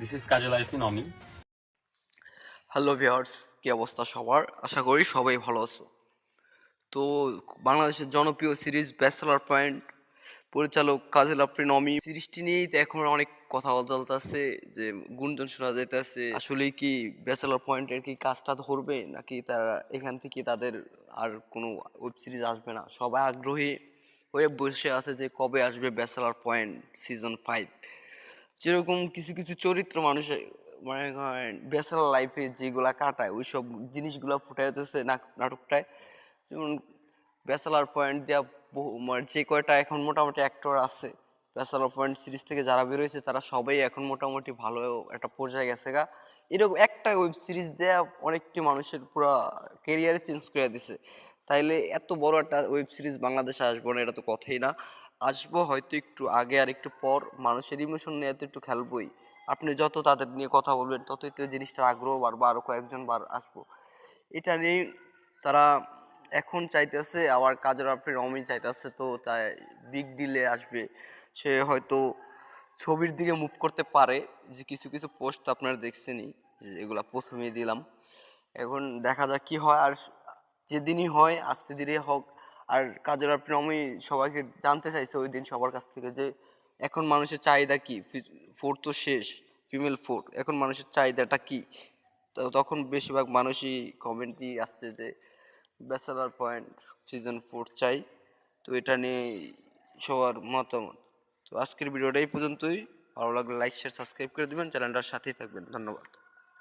This is Kajal আইফি Nomi hello viewers কি অবস্থা সবার? আশা করি সবাই ভালো আছো। তো বাংলাদেশের জনপ্রিয় সিরিজ ব্যাচেলার পয়েন্ট পরিচালক কাজল আফরিন নমি সিরিজটি নিয়েই তো এখন অনেক কথা চলতেছে, যে গুঞ্জন শোনা যাইতেছে। আসলে কি ব্যাচেলার পয়েন্টের কি কাজটা ধরবে, নাকি তারা এখান থেকে তাদের আর কোনো ওয়েব সিরিজ আসবে না? সবাই আগ্রহী হয়ে বসে আছে যে কবে আসবে ব্যাচেলার পয়েন্ট সিজন ফাইভ যেরকম কিছু কিছু চরিত্র মানুষের মনে করেন ব্যাচেলার লাইফে যেগুলা কাটায় ওই সব জিনিসগুলো ফুটে যেতেছে নাটকটায়। যেমন ব্যাচেলার পয়েন্ট দেওয়া বহু মানে যে কয়টা এখন মোটামুটি অ্যাক্টর আছে, ব্যাচেলার পয়েন্ট সিরিজ থেকে যারা বেরোয়েছে তারা সবাই এখন মোটামুটি ভালো একটা পর্যায়ে গেছে গা। এরকম একটা ওয়েব সিরিজ দেয়া অনেকটি মানুষের পুরো কেরিয়ারে চেঞ্জ করে দিছে। তাইলে এত বড় একটা ওয়েব সিরিজ বাংলাদেশে আসব না, এটা তো কথাই না। আসব হয়তো একটু আগে আর একটু পর। মানুষের ইমোশন নিয়ে তো একটু খেলবই। আপনি যত তাদের নিয়ে কথা বলবেন, ততই তো জিনিসটার আগ্রহ বাড়বো আরও কয়েকজন বার আসব। এটা নিয়ে তারা এখন চাইতেছে, আবার কাজের আপনি রমি চাইতেছে তো তাই বিগ ডিলে আসবে। সে হয়তো ছবির দিকে মুভ করতে পারে, যে কিছু কিছু পোস্ট আপনারা দেখছেনই, যে এগুলা প্রথমেই দিলাম। এখন দেখা যাক কি হয়, আর যেদিনই হয়, আস্তে ধীরে হোক। আর কাজের আপনি, আমি সবাইকে জানতে চাইছে ওই দিন সবার কাছ থেকে যে এখন মানুষের চাহিদা কি? ফোর তো শেষ ফিমেল ফোর এখন মানুষের চাহিদাটা কি? তো তখন বেশিরভাগ মানুষই কমেন্টই আসছে যে ব্যাচেলার পয়েন্ট সিজন ফোর চাই, তো এটা নিয়ে সবার মতামত। তো আজকের ভিডিওটা এই পর্যন্তই। ভালো লাগলে লাইক শেয়ার সাবস্ক্রাইব করে দেবেন চ্যানেলটার সাথেই থাকবেন। ধন্যবাদ।